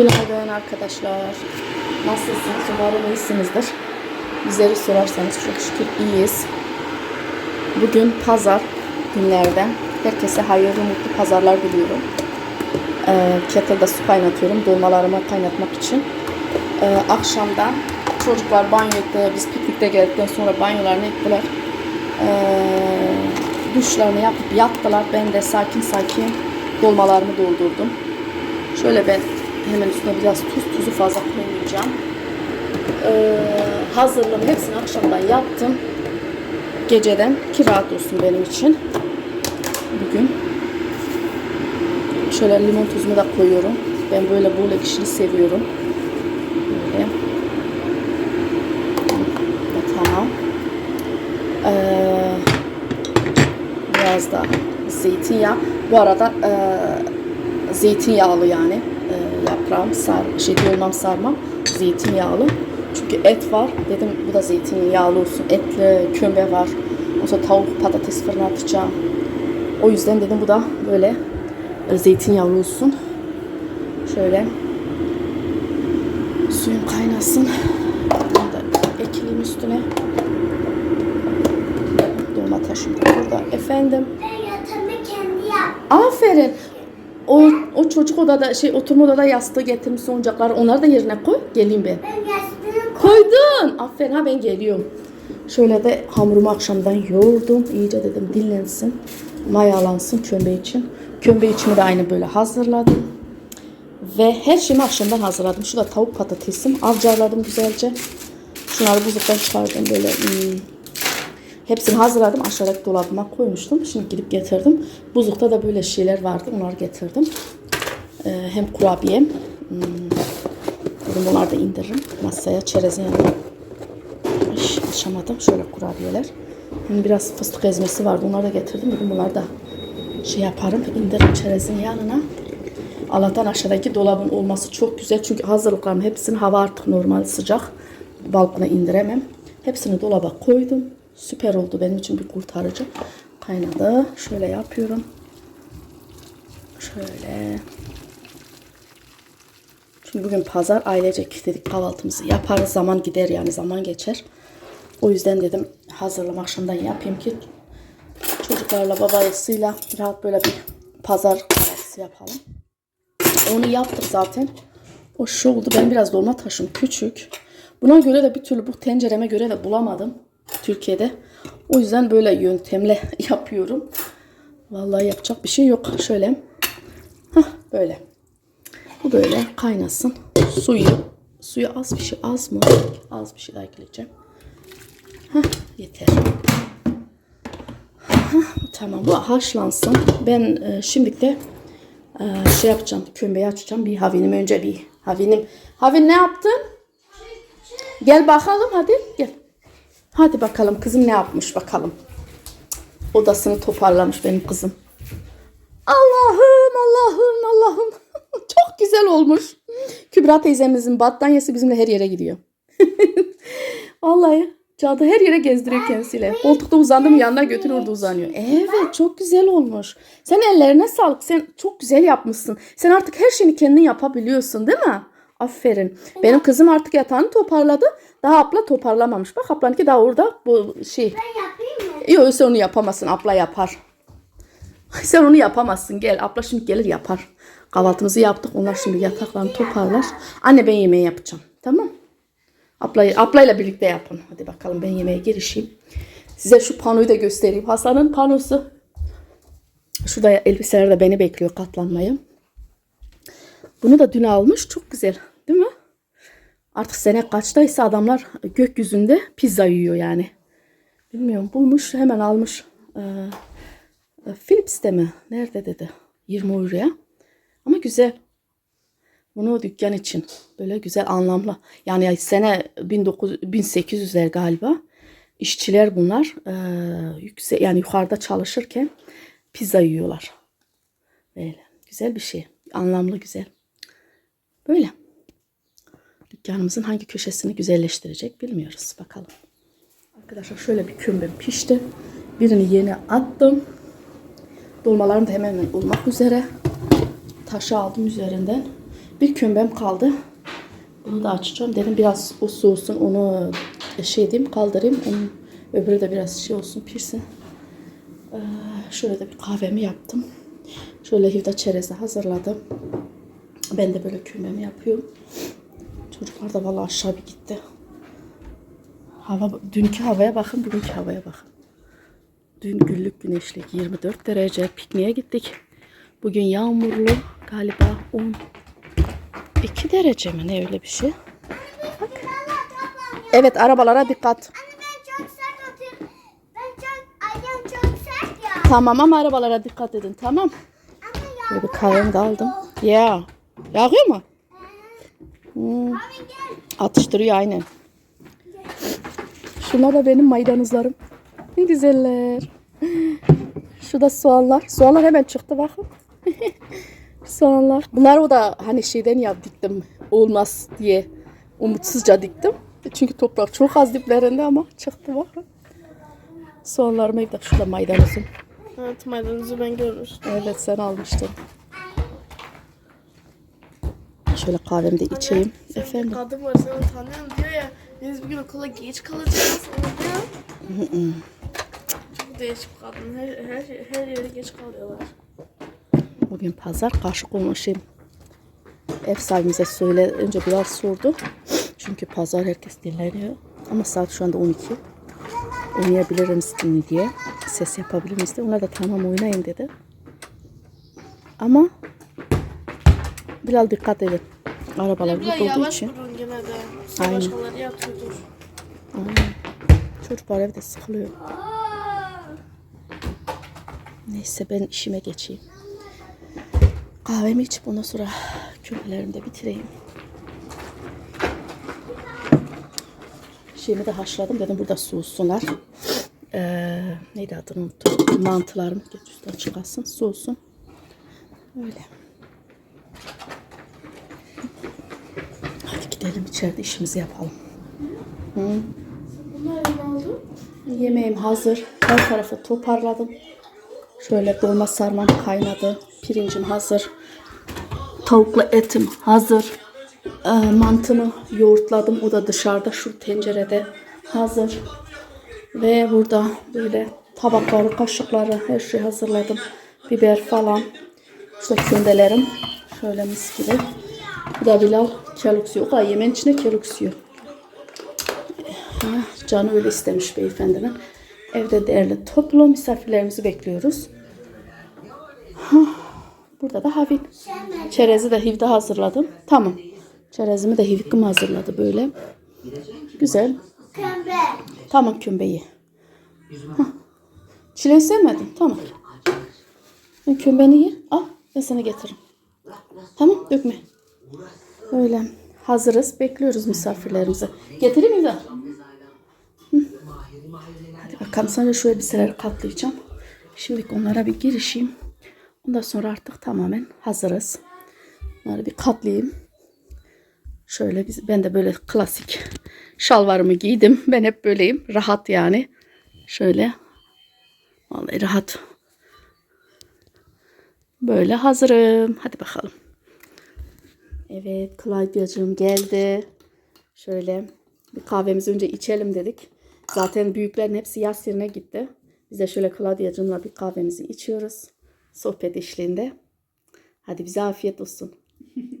Günaydın arkadaşlar. Nasılsınız? Umarım iyisinizdir. Bizleri sorarsanız çok şükür iyiyiz. Bugün pazar günlerden. Herkese hayırlı mutlu pazarlar diliyorum. Ee, kettle'da su kaynatıyorum dolmalarımı kaynatmak için. Ee, akşamdan çocuklar banyo etti. Biz piknikte geldikten sonra banyolarını ettiler. Ee, duşlarını yapıp yattılar. Ben de sakin sakin dolmalarımı doldurdum. Şöyle ben hemen üstüne biraz tuz, tuzu fazla koymayacağım. Ee, hazırlığımı hepsini akşamdan yaptım. Geceden ki rahat olsun benim için. Bugün. Şöyle limon tuzumu da koyuyorum. Ben böyle bol ekşili seviyorum. Böyle. Tamam. Ee, biraz da zeytinyağı. Bu arada e, zeytinyağlı yani yaprağım sar, şey dolmam sarmam zeytinyağlı. Çünkü et var. Dedim bu da zeytinyağlı olsun. Etli kömbe var. O sonra tavuk patates fırına atacağım. O yüzden dedim bu da böyle e, zeytinyağlı olsun. Şöyle suyum kaynasın. Bunu da ekleyeyim üstüne. Dolma taşım da burada. Efendim. Ben yatağımı kendi yap. Aferin. O, çocuk odada şey oturma odada yastığı getirmiş oyuncakları onları da yerine koy. Geleyim ben. Ben yastığını Koydun. Aferin ha ben geliyorum. Şöyle de hamurumu akşamdan yoğurdum. İyice dedim dinlensin. Mayalansın kömbe için. Kömbe içimi de aynı böyle hazırladım. Ve her şeyimi akşamdan hazırladım. Şurada tavuk patatesim. Avcarladım güzelce. Şunları buzluktan çıkardım böyle. hmm, Hepsini hazırladım. Aşağıdaki dolabıma koymuştum. Şimdi gidip getirdim. Buzlukta da böyle şeyler vardı. Onları getirdim. Ee, hem kurabiyem. Hmm, bunları da indiririm. Masaya çerezin yanına. Açamadım. Şöyle kurabiyeler. Hem biraz fıstık ezmesi vardı. Onları da getirdim. Dedim bunları da şey yaparım. indiririm çerezin yanına. Allah'tan aşağıdaki dolabın olması çok güzel. Çünkü hazırlıklarım hepsini hava artık normal sıcak. Balkona indiremem. Hepsini dolaba koydum. Süper oldu benim için bir kurtarıcı. Kaynadı. Şöyle yapıyorum. Şöyle. Çünkü bugün pazar ailecek dedik kahvaltımızı yaparız. Zaman gider yani zaman geçer. O yüzden dedim hazırlam akşamdan yapayım ki çocuklarla babayısıyla rahat böyle bir pazar kahvaltısı yapalım. Onu yaptık zaten. O şu oldu. Ben biraz dolma taşım küçük. Buna göre de bir türlü bu tencereme göre de bulamadım Türkiye'de. O yüzden böyle yöntemle yapıyorum. Vallahi yapacak bir şey yok. Şöyle. Hah böyle. Bu böyle kaynasın. Suyu. Suyu az bir şey az mı? Az bir şey daha ekleyeceğim. Hah yeter. Hah, tamam bu haşlansın. Ben e, şimdi de e, şey yapacağım. Kömbeyi açacağım. Bir havinim önce bir havinim. Havin ne yaptın? Gel bakalım hadi gel. Hadi bakalım kızım ne yapmış bakalım. Odasını toparlamış benim kızım. Allah'ım Allah'ım Allah'ım. Çok güzel olmuş. Kübra teyzemizin battaniyesi bizimle her yere gidiyor. Vallahi cadı her yere gezdiriyor kendisiyle. Koltukta uzandı mı yanına götür orada uzanıyor. Evet çok güzel olmuş. Sen ellerine sağlık. Sen çok güzel yapmışsın. Sen artık her şeyini kendin yapabiliyorsun değil mi? Aferin. Benim kızım artık yatağını toparladı. Daha abla toparlamamış. Bak ablanınki daha orada bu şey. Ben yapayım mı? Yok sen onu yapamazsın. Abla yapar. Sen onu yapamazsın. Gel abla şimdi gelir yapar. Kahvaltımızı yaptık. Onlar şimdi yataklarını toparlar. Anne ben yemeği yapacağım. Tamam. Ablayı, ablayla birlikte yapın. Hadi bakalım ben yemeğe girişeyim. Size şu panoyu da göstereyim. Hasan'ın panosu. Şurada elbiseler de beni bekliyor katlanmayı. Bunu da dün almış. Çok güzel. Değil mi? Artık sene kaçtaysa adamlar gökyüzünde pizza yiyor yani. Bilmiyorum bulmuş hemen almış. Ee, Philips'te mi? Nerede dedi. 20 euroya. Ama güzel. Bunu dükkan için. Böyle güzel anlamlı. Yani sene 19, 1800'ler galiba. İşçiler bunlar. Ee, yüksek, yani yukarıda çalışırken pizza yiyorlar. Böyle. Güzel bir şey. Anlamlı güzel. Böyle. Dükkanımızın hangi köşesini güzelleştirecek bilmiyoruz. Bakalım. Arkadaşlar şöyle bir kömbem pişti. Birini yeni attım. Dolmalarım da hemen olmak üzere. Taşı aldım üzerinden. Bir kömbem kaldı. Bunu da açacağım. Dedim biraz o soğusun onu şey edeyim kaldırayım. Onun öbürü de biraz şey olsun pişsin. Ee, şöyle de bir kahvemi yaptım. Şöyle hivda çerezi hazırladım. Ben de böyle kömbemi yapıyorum. Çocuklar da vallahi aşağı bir gitti. Hava, dünkü havaya bakın, bugünkü havaya bakın. Dün güllük güneşlik 24 derece pikniğe gittik. Bugün yağmurlu galiba 12 derece mi ne öyle bir şey. Bak. Evet arabalara dikkat. Tamam ama arabalara dikkat edin tamam. Böyle bir kahvemi de aldım. Ya. Yağıyor mu? Hmm, Abi gel. atıştırıyor aynen. Şunlar da benim maydanozlarım. Ne güzeller. Şu da soğanlar. Soğanlar hemen çıktı bakın. soğanlar. Bunlar o da hani şeyden ya diktim olmaz diye umutsuzca diktim. Çünkü toprak çok az diplerinde ama çıktı bakın. Soğanlarımı evde şurada maydanozum. Evet maydanozu ben görmüştüm. Evet sen almıştın. Şöyle kahvemi de içeyim. Efendim. Kadın var sen onu tanıyorum diyor ya. Biz bugün okula geç kalacağız. Onu diyor. Değişik kadın. Her, her, her yere geç kalıyorlar. Bugün pazar karşı konuşayım. Ev sahibimize söyle önce biraz sordu. Çünkü pazar herkes dinleniyor. Ama saat şu anda 12. Oynayabilir misin diye. Ses yapabilir diye. Onlar da tamam oynayın dedi. Ama biraz dikkat edin. Arabalar burada olduğu yavaş için. durun gene de. Aynen. Başkaları yatıyordur. Çocuklar evde sıkılıyor. Neyse ben işime geçeyim. Kahvemi içip ondan sonra kömbelerimi de bitireyim. Şeyimi de haşladım dedim burada soğusunlar. Ee, neydi adını unuttum. Mantılarım geç üstten çıkarsın soğusun. Öyle. Hadi gidelim içeride işimizi yapalım. Bunlar ne oldu? Yemeğim hazır. Her tarafı toparladım. Şöyle dolma sarmam kaynadı. Pirincim hazır. Tavuklu etim hazır. Ee, mantımı yoğurtladım. O da dışarıda şu tencerede hazır. Ve burada böyle tabakları, kaşıkları her şeyi hazırladım. Biber falan. İşte. Şöyle mis gibi. Bu da Bilal keluk suyu. O kadar yemeğin içine keluk suyu. Ha, Canı öyle istemiş beyefendinin. Evde değerli toplu misafirlerimizi bekliyoruz. Burada da Havin. Çerezi de Hiv'de hazırladım. Tamam. Çerezimi de Hiv'im hazırladı böyle. Güzel. Kömbe. Tamam kömbeyi. Hah. Çileği sevmedin. Tamam. Ben kömbeni ye. Al ben sana getiririm. Tamam dökme. Öyle. Hazırız. Bekliyoruz misafirlerimizi. Getireyim mi de? Hadi bakalım sana şu elbiseleri katlayacağım. Şimdi onlara bir girişeyim. Ondan sonra artık tamamen hazırız. Bunları bir katlayayım. Şöyle biz, ben de böyle klasik şalvarımı giydim. Ben hep böyleyim. Rahat yani. Şöyle. Vallahi rahat. Böyle hazırım. Hadi bakalım. Evet, Claudia'cığım geldi. Şöyle bir kahvemizi önce içelim dedik. Zaten büyüklerin hepsi yaz yerine gitti. Biz de şöyle Claudia'cığımla bir kahvemizi içiyoruz. Sohbet eşliğinde. Hadi bize afiyet olsun.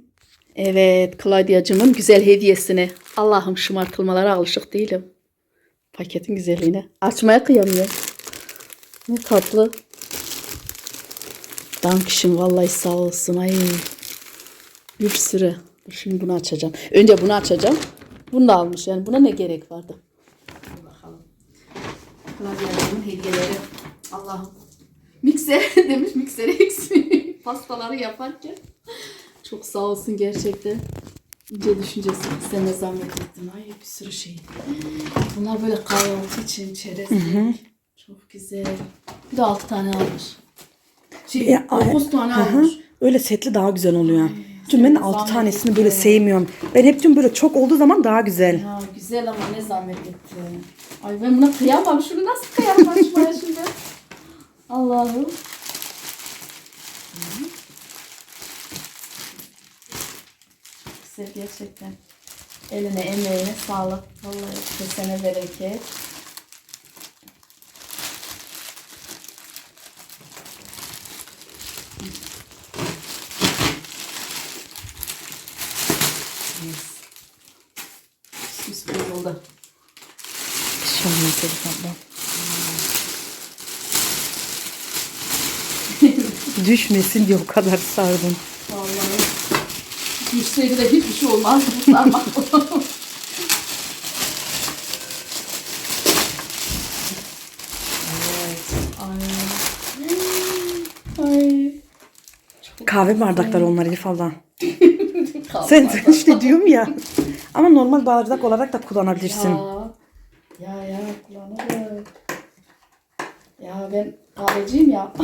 Evet, Claudia'cığımın güzel hediyesini. Allah'ım şımartılmalara alışık değilim. Paketin güzelliğine. Açmaya kıyamıyorum. Ne tatlı. Dankişim vallahi sağ olsun. Ay. Bir sürü. Şimdi bunu açacağım. Önce bunu açacağım. Bunu da almış. Yani buna ne gerek vardı? Bakalım. Claudia'nın hediyeleri. Allah'ım. Mikser demiş mikseri eksik. Pastaları yaparken. Çok sağ olsun gerçekten. İnce düşüncesi. Sen ne zahmet ettin. Ay bir sürü şey. Bunlar böyle kahvaltı için çerezlik. Çok güzel. Bir de 6 tane almış. Şey, Ya, ay- 9 tane Hı hı. almış. Öyle setli daha güzel oluyor. De altı tanesini böyle sevmiyorum. Ben hep diyorum böyle çok olduğu zaman daha güzel. Ya güzel ama ne zahmet etti. Ay ben buna kıyamam. Şunu nasıl kıyamam açmaya şimdi? Allah'ım. güzel gerçekten. Eline emeğine sağlık. Vallahi kesene bereket. Yes. Süs bir oldu. Bir Elif abla. Düşmesin diye o kadar sardım. Vallahi düşseydi de hiçbir şey olmaz. Sarmak. Kahve bardakları onlar Elif abla. Sen işte diyorum ya. Ama normal bardak olarak da kullanabilirsin. Ya. Ya ya kullanırım. Ya ben kahveciyim ya.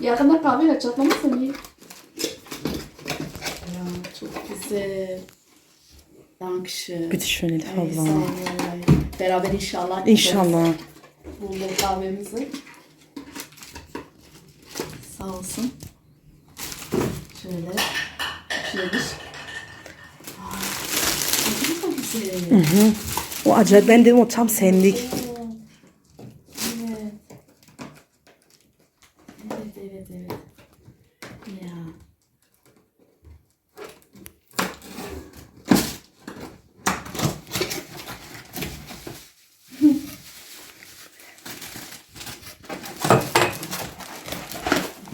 Yakında kahveyle çatlamasın iyi. Ya çok güzel. Ay, sağ ol abla. Beraber inşallah. İnşallah. Bulduk kahvemizi. Sağ olsun. Şöyle. Şöyle. Kadar güzel. O acayip ben dedim o tam senlik. Evet. Evet, evet, evet. Ya.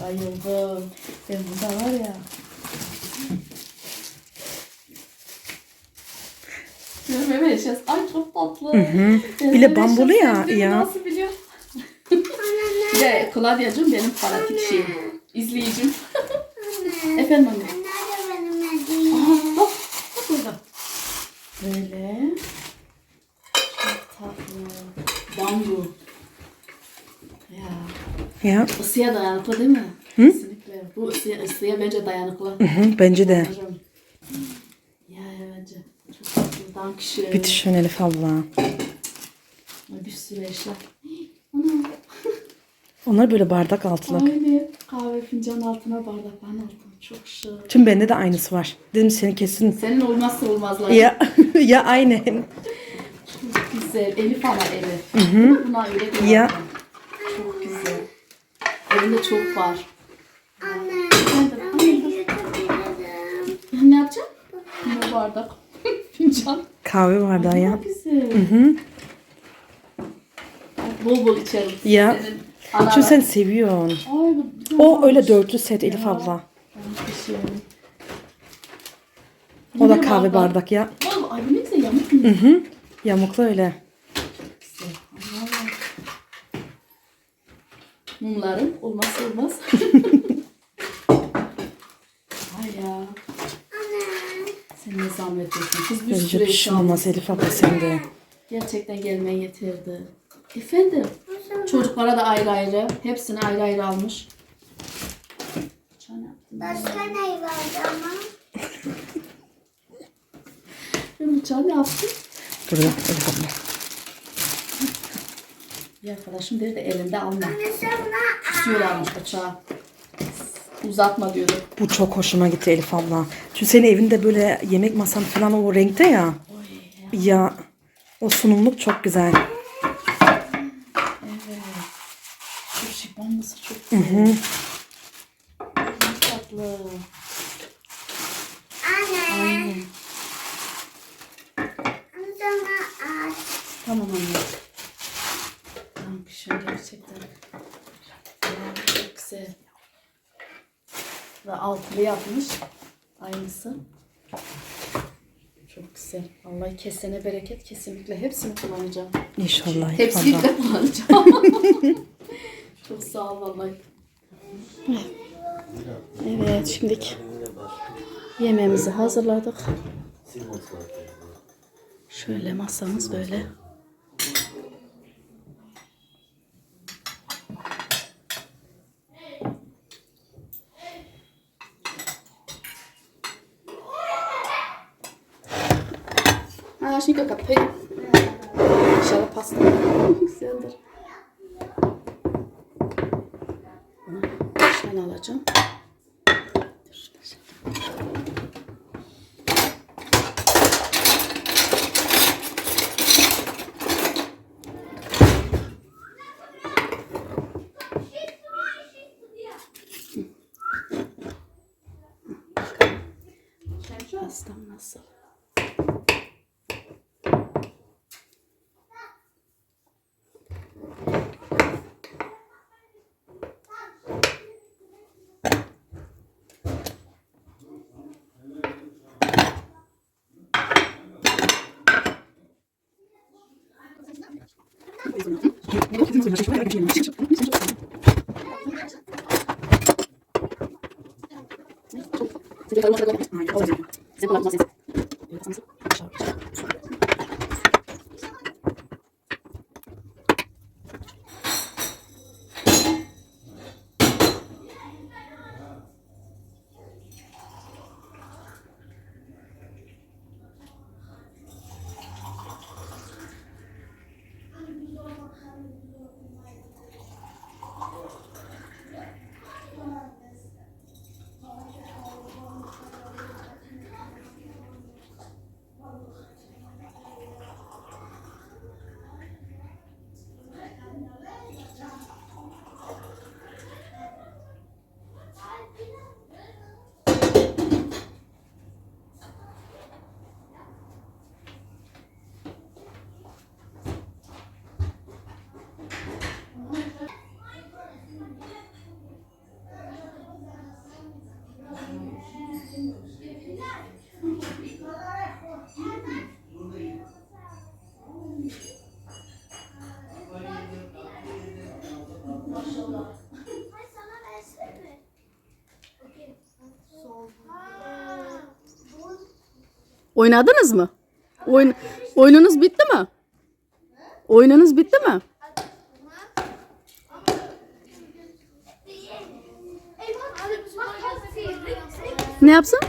Bayıldım. Ben burada var ya. Görmeme yaşas. Ay çok tatlı. Bir de Görmeme bambulu yaşas. Ya, ya. Nasıl biliyor? Ve Claudia'cığım benim fanatik şeyim. İzleyicim. Efendim anne. Nerede benim hediyem? Aha, bak, bak burada. Böyle. Çok tatlı. Bambu. Ya. Ya Isıya dayanıklı değil mi? Kesinlikle. Bu ısıya, ısıya bence dayanıklı. hı hı, bence de. Ya ya bence. Çok tatlı. Dankeschön. Bitte schön Elif abla. Bir sürü eşya. Ana. Onlar böyle bardak altlık. Aynı kahve fincan altına bardakların altına. Çok şık. Tüm bende de aynısı var. Dedim seni kesin. Senin olmazsa olmazlar. Ya ya aynen. Çok güzel. Elif ana evi. Hı Buna öyle bir Ya. bakma. Çok güzel. Evinde çok var. Anne. Ben. Ne yapacağım? Ne bardak? Fincan. Kahve bardağı ya. Çok güzel. Bol bol içerim. Ya. Senin Çünkü sen seviyorsun. Ay, O öyle varmış. dörtlü set Elif Ya. abla. Dankeschön. O da kahve bardak ya. Ay bu ne güzel yamuk mu? Hı hı. Yamuklu öyle. Mumların olmazsa olmaz. Ay ya. Sen ne zahmet ettin. Kız bir Bence sürü bir şey olmaz Elif abla sende. Gerçekten gelmen yeterdi. Efendim. Çocuklara da ayrı ayrı. Hepsini ayrı ayrı almış. Yaptın? Başka ne vardı ama? Bıçağı ne yaptım? Dur ya. Bir arkadaşım dedi de elinde alma. Anne sen buna Kusuyorlarmış bıçağı. Uzatma diyordu. Bu çok hoşuma gitti Elif abla. Çünkü senin evinde böyle yemek masan falan o renkte ya. Oy ya. Ya o sunumluk çok güzel. Evet. Şu şipan mısır çok güzel. Çok tatlı. Anne. Aynen. Anne sana aç. Tamam anne. Tamam şöyle gerçekten. Ya, çok güzel. Ve altılı yapmış. Aynısı. Çok güzel. Vallahi kesene bereket kesinlikle hepsini kullanacağım. İnşallah Hepsini de kullanacağım. Çok sağ ol vallahi. Evet şimdilik yemeğimizi hazırladık. Şöyle masamız böyle. lascinica cappelli. C'è la pasta. si şöyle alacağım. Pastam nasıl? Dur, şöyle. Pastam nasıl? Ay sana versene mi? Ha, bu- Oynadınız mı? Oyun, oyununuz bitti mi? Oyununuz bitti mi? Ne yapsın?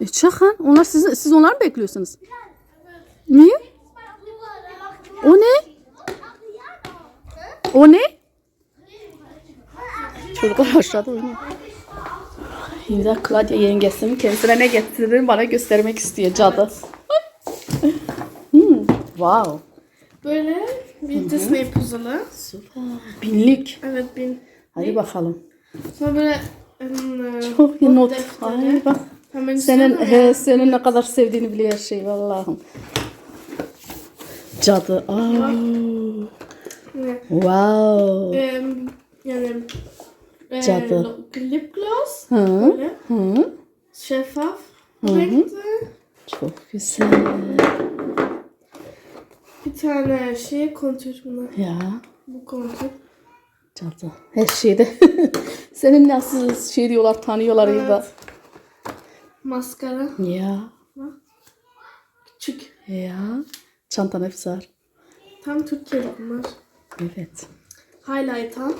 E, çakın. Onlar siz, siz onlar mı bekliyorsunuz? Niye? O ne? O ne? Çocuklar aşağıda oynuyor. Şimdi Claudia yengesinin kendisine ne getirdiğini bana göstermek istiyor cadı. hmm, wow. Böyle bir Disney puzzle'ı. Süper. Binlik. Evet bin. Hadi bakalım. Sonra böyle e, Çok iyi not. defteri. Ay bak. Hemen Senin üstüne he, senin ne kadar sevdiğini biliyor her şey Allah'ım. Cadı. Aa, Ne? wow. Em, yani e, Cadı. lo- lip gloss. Hı, Böyle hı. şeffaf renkte. Çok güzel. Bir tane şey kontür buna. Ya Bu kontür. cadı. Her şeyde. Senin nasıl şey diyorlar tanıyorlar Evet. ya. Maskara. Ya. Küçük. Ya. Çantan hep var. Tam Türkiye'de bunlar. Evet. Highlighter.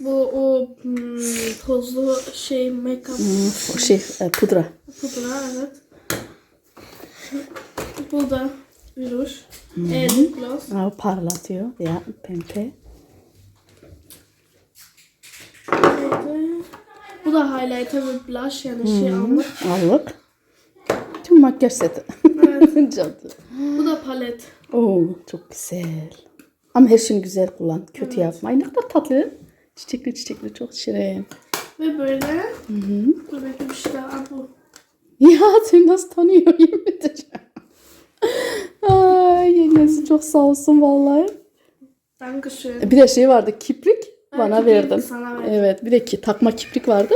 Bu o hmm, tozlu şey make-up Hmm, şey e, pudra. pudra evet. Bu da bir ruj. E, lip gloss. Aa, parlatıyor. Ya pembe. Neydi? Bu da highlighter ve blush yani şey almak. Allık. Tüm makyaj seti. Cadı. Bu da palet. Oo, çok güzel. Ama her şeyini güzel kullan. Kötü yapma. Ay ne kadar tatlı. Çiçekli çiçekli çok şirin. Ve böyle. Dur bekle bir şey daha. Bu. Ya seni nasıl tanıyor yemin. Ay yengesi çok sağ olsun vallahi. Dankeschön. Bir de şey vardı kiprik bana kiprik verdin. sana verdim. Evet bir de ki takma kiprik vardı.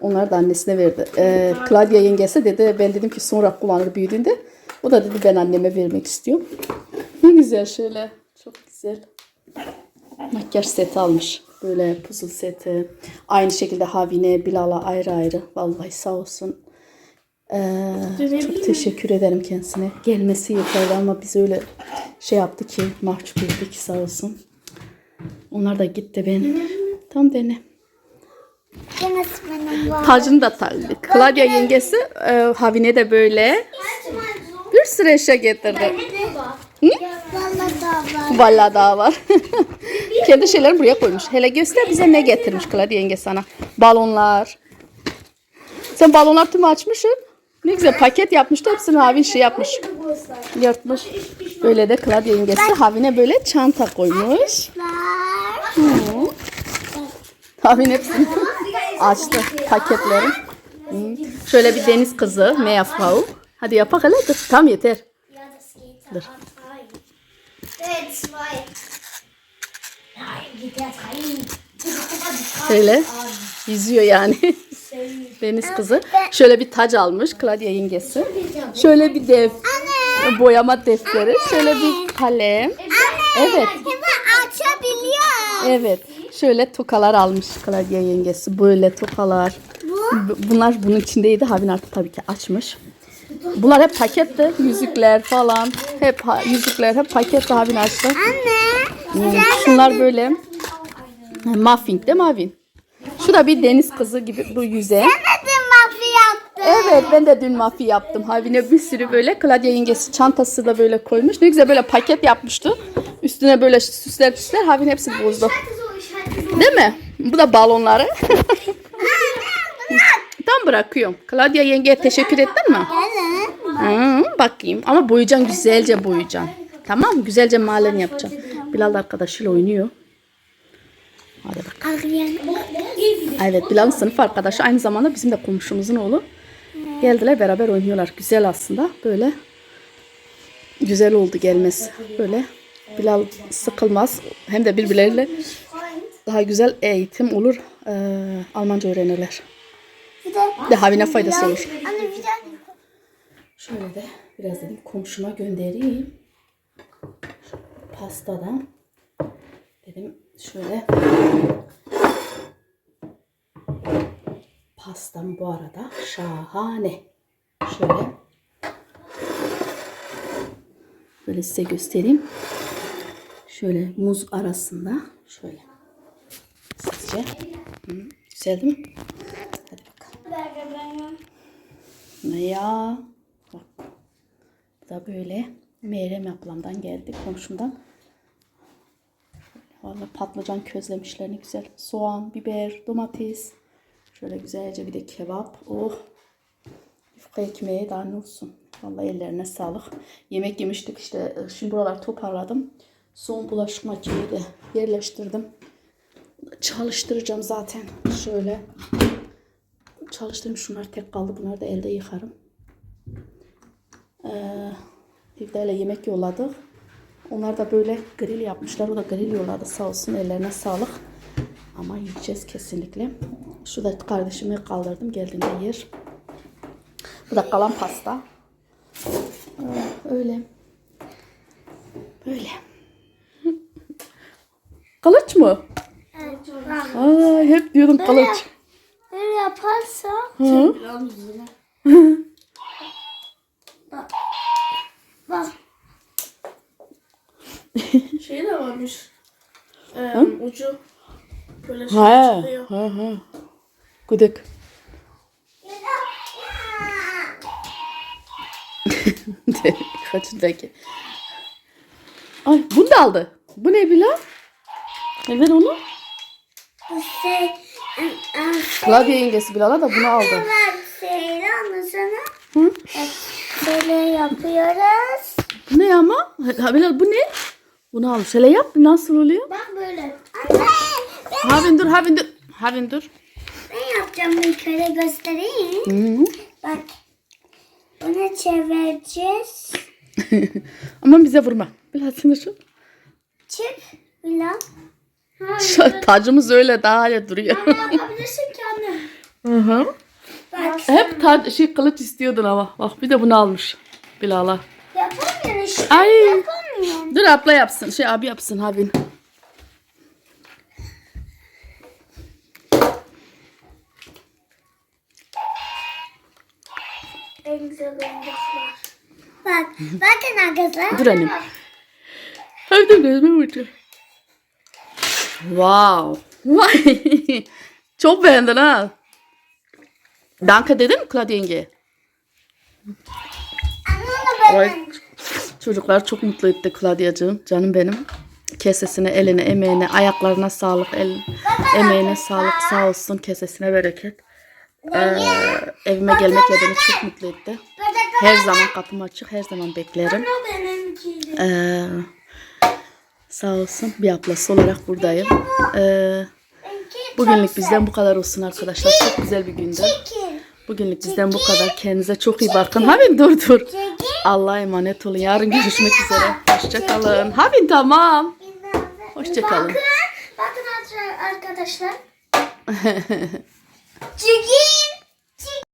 Onlar da annesine verdi. Ee, Claudia yengesi dedi ben dedim ki sonra kullanır büyüdüğünde. O da dedi ben anneme vermek istiyorum. Ne güzel şöyle. Çok güzel. Makyaj seti almış. Böyle puzzle seti. Aynı şekilde Havine, Bilal'a ayrı ayrı. Vallahi sağ olsun. Ee, çok teşekkür ederim kendisine. Gelmesi yeterli ama biz öyle şey yaptı ki mahcup ettik sağ olsun. Onlar da gitti ben. Tam dene. Tacını da taktı. Claudia yengesi e, Havine de böyle bir sürü eşya getirdi. Valla da var. Vallahi daha var. Kendi şeylerini buraya koymuş. Hele göster bize ne getirmiş Claudia yenge sana. Balonlar. Sen balonlar tüm açmışsın. Ne güzel paket yapmıştı. Hepsini Havin şey yapmış. Yırtmış. Böyle de Claudia yengesi Havine böyle çanta koymuş. Var. Havin hepsini açtı paketleri. Hı. Şöyle bir deniz kızı, Meerfrau. Hadi yapak hele dur. Tam yeter. Dur. Şöyle yüzüyor yani. deniz kızı. Şöyle bir tac almış Claudia yengesi. Şöyle bir def, boyama defteri. Şöyle bir kalem. Evet. Açabiliyor. Evet. Şöyle tokalar almış Claudia yengesi. Böyle tokalar. Bunlar bunun içindeydi. Havin artık tabii ki açmış. Bunlar hep paketti. Yüzükler falan. Hep yüzükler hep paketti Havin açtı. Anne. Hmm, Şunlar böyle muffin değil mi Havin? Şu da bir deniz kızı gibi bu yüze. Hadi mafya yaptı. Evet ben de dün mafi yaptım. Havine bir sürü böyle Claudia yengesi çantası da böyle koymuş. Ne güzel böyle paket yapmıştı. Üstüne böyle süsler süsler. Havin hepsini bozdu. Değil mi? Bu da balonları. Tam bırakıyorum. Claudia yengeye teşekkür ettin mi? Hı, bakayım. Ama boyayacaksın güzelce boyayacaksın. Tamam? Güzelce mahalleni yapacaksın. Bilal da arkadaşıyla oynuyor. Hadi bak. Evet Bilal'ın sınıf arkadaşı aynı zamanda bizim de komşumuzun oğlu. Geldiler beraber oynuyorlar. Güzel aslında. Böyle güzel oldu gelmesi. Böyle Bilal sıkılmaz. Hem de birbirleriyle daha güzel eğitim olur. Ee, Almanca öğrenirler. De havine faydası olur. Anne wieder. Şöyle de biraz dedim komşuma göndereyim. Pastadan. Dedim şöyle. Pastam bu arada şahane. Şöyle. Böyle size göstereyim. Şöyle muz arasında. Şöyle. Sizce? Hı, güzel değil mi? Bakalım. Ya bak. Bu da böyle Meyrem ablamdan geldi komşumdan. Valla patlıcan közlemişler ne güzel. Soğan, biber, domates. Şöyle güzelce bir de kebap. Oh. Yufka ekmeği daha ne olsun. Vallahi ellerine sağlık. Yemek yemiştik işte. Şimdi buraları toparladım. Son bulaşık makineyi de yerleştirdim. Çalıştıracağım zaten. Şöyle. Çalıştırayım şunlar tek kaldı. Bunları da elde yıkarım. Ee, Hivda ile yemek yolladık. Onlar da böyle grill yapmışlar. O da grill yolladı sağ olsun. Ellerine sağlık. Ama yiyeceğiz kesinlikle. Şu da kardeşimi kaldırdım. Geldiğinde yer. Bu da kalan pasta. Ee, öyle. Böyle. Kılıç mı? Ay, hep diyordum kılıç. Böyle yaparsa. Hı? Bak. Şey de varmış. Ee, ucu böyle şey Ha, çıkıyor. ha, ha. Gıdık. Kaçındaki. Ay bunu da aldı. Bu ne Bilal? Ne ver onu? Şey. Klavye yengesi Bilal'a da bunu aldı. Ben şeyle ama sana. Hı? Böyle yapıyoruz. Bu ne ama? Ha, Bilal bu ne? Bunu al. Şöyle yap. Nasıl oluyor? Bak böyle. Anne. Ben, Havin dur, Havin dur. Havin dur. ben yapacağım bir kere göstereyim. Hı. Bak. Bunu çevireceğiz. Ama bize vurma. Bilal de şu. Çık. Bilal. Şu tacımız öyle daha hala duruyor. Yapabilirsin ki anne. Hı hı. Bak. Hep tac, şey kılıç istiyordun ama. Bak bir de bunu almış. Bilal'a. Yapamıyorum işte. Ay. Yapamıyorum. Dur abla yapsın. Şey abi yapsın Havin. En güzel oyuncaklar. Bak. Bakın arkadaşlar. Dur annem. Hadi gözüme vuracağım. Wow. Vay. Çok beğendin ha. Danke dedin mi Claudia yenge? Ay, çocuklar çok mutlu etti Claudia'cığım. Canım benim. Kesesine, eline, emeğine, ayaklarına sağlık, el, emeğine sağlık, sağ olsun. Kesesine bereket. Ee, evime gelmekle beni çok mutlu etti. Her zaman kapım açık, her zaman beklerim. Ee, sağ olsun bir ablası olarak buradayım. Ee, Bugünlük bizden bu kadar olsun arkadaşlar. Çok güzel bir gündü. Bugünlük bizden bu kadar. Kendinize çok iyi bakın. Havin dur dur. Allah'a emanet olun. Yarın görüşmek üzere. Hoşçakalın. Havin tamam. Hoşçakalın. Bakın, bakın arkadaşlar. Çekil.